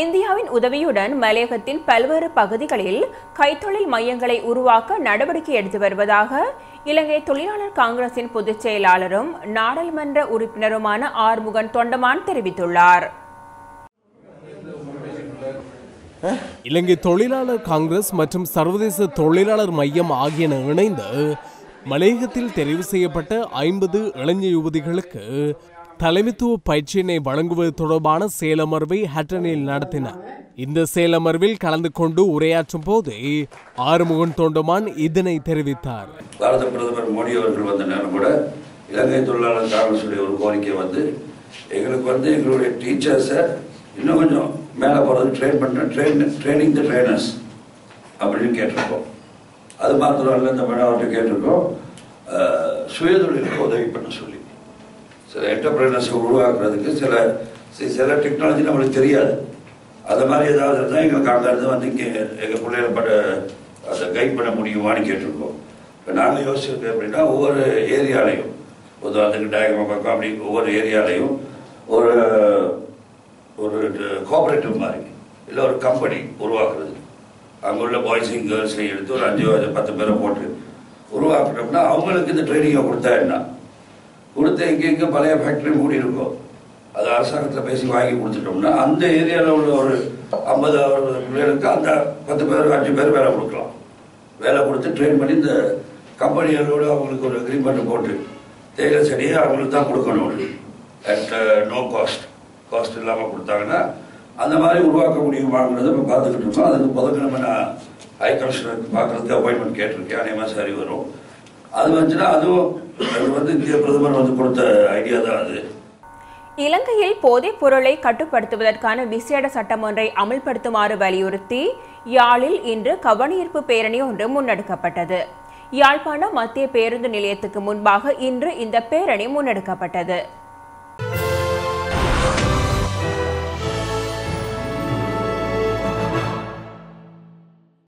இந்தியாவின் உதவியுடன் மலையகத்தின் பல்வேறு பகுதிகளில் கைத்தொழில் மையங்களை உருவாக்க நடவடிக்கை எடுத்து வருவதாக இலங்கை தொழிலாளர் காங்கிரசின் பொதுச் செயலாளரும் நாடாளுமன்ற உறுப்பினருமான ஆறுமுகன் தொண்டமான் தெரிவித்துள்ளார். இலங்கை தொழிலாளர் காங்கிரஸ் மற்றும் சர்வதேச தொழிலாளர் மையம் ஆகியன இணைந்து மலையகத்தில் தெரிவு செய்யப்பட்ட ஐம்பது இளைஞ யுவதிகளுக்கு தலைமைத்துவ பயிற்சியினை வழங்குவது தொடர்பான செயலமர்வை ஹட்டனில் நடத்தினார். இந்த செயலமர்வில் கலந்து கொண்டு உரையாற்றும் போது ஆறுமுகன் தொண்டமான் இதனை தெரிவித்தார். பாரத பிரதமர் மோடி அவர்கள் வந்த நேரம் கூட இலங்கை தொழிலாளர் காங்கிரஸுடைய ஒரு கோரிக்கை வந்து எங்களுக்கு வந்து எங்களுடைய டீச்சர்ஸை இன்னும் கொஞ்சம் மேலே போகிறது ட்ரெயின் பண்ணுற ட்ரெயின் ட்ரைனிங் த ட்ரெயினர்ஸ் அப்படின்னு கேட்டிருக்கோம். அது மாத்திரம் இல்லை இந்த மேடம் அவர்கிட்ட கேட்டிருக்கோம். சுயதொழிலுக்கு உதவி பண்ண சொல்லி. சில என்டர்பிரினர்ஸை உருவாக்குறதுக்கு சில சில டெக்னாலஜி நம்மளுக்கு தெரியாது. அது மாதிரி ஏதாவது இருந்தால் எங்களுக்கு அங்கேருந்து வந்து இங்கே எங்கள் பிள்ளைகளை பட அதை கைட் பண்ண முடியுமான்னு கேட்டிருக்கோம். இப்போ நாங்கள் யோசிச்சிருக்கோம் அப்படின்னா ஒவ்வொரு ஏரியாலையும் உதாரணத்துக்கு டயக்ராம் பக்கம் அப்படி ஒவ்வொரு ஏரியாலையும் ஒரு ஒரு கோஆபரேட்டிவ் மாதிரி இல்லை ஒரு கம்பெனி உருவாக்குறது. அங்கே உள்ள பாய்ஸையும் கேர்ள்ஸையும் எடுத்து ஒரு அஞ்சு அஞ்சு, பத்து பேரை போட்டு உருவாக்கிட்டோம்னா அவங்களுக்கு இந்த ட்ரைனிங்கை கொடுத்தா என்ன? கொடுத்து எங்கெங்கே பழைய ஃபேக்ட்ரி மூடி இருக்கோம் அது அரசாங்கத்தில் பேசி வாங்கி கொடுத்துட்டோம்னா அந்த ஏரியாவில் உள்ள ஒரு ஐம்பது அறுபது பிள்ளைகளுக்கு அந்த பத்து பேர் அஞ்சு பேர் வேலை கொடுக்கலாம். வேலை கொடுத்து ட்ரெயின் பண்ணி இந்த கம்பெனிகளோடு அவங்களுக்கு ஒரு அக்ரிமெண்ட் போட்டு தேயிலை செடியை அவங்களுக்கு தான் கொடுக்கணும் அட் நோ காஸ்ட் காஸ்ட் இல்லாமல் கொடுத்தாங்கன்னா அந்த மாதிரி உருவாக்க முடியுமாங்கிறத இப்போ பார்த்துக்கிட்டு இருக்கோம். அதுக்கு புதன்கிழமை நான் ஹை கமிஷனருக்கு பார்க்கறதுக்கு அப்பாயின்மெண்ட் கேட்டிருக்கேன். அநேகமாக சரி வரும் அது வந்துச்சுன்னா அதுவும் அது வந்து இந்திய பிரதமர் வந்து கொடுத்த ஐடியா தான் அது. இலங்கையில் போதைப் பொருளை கட்டுப்படுத்துவதற்கான விசேட சட்டம் ஒன்றை அமல்படுத்துமாறு வலியுறுத்தி யாழில் இன்று கவனஈர்ப்பு பேரணி ஒன்று முன்னெடுக்கப்பட்டது. யாழ்ப்பாணம் மத்திய பேருந்து நிலையத்துக்கு முன்பாக இன்று இந்த பேரணி முன்னெடுக்கப்பட்டது.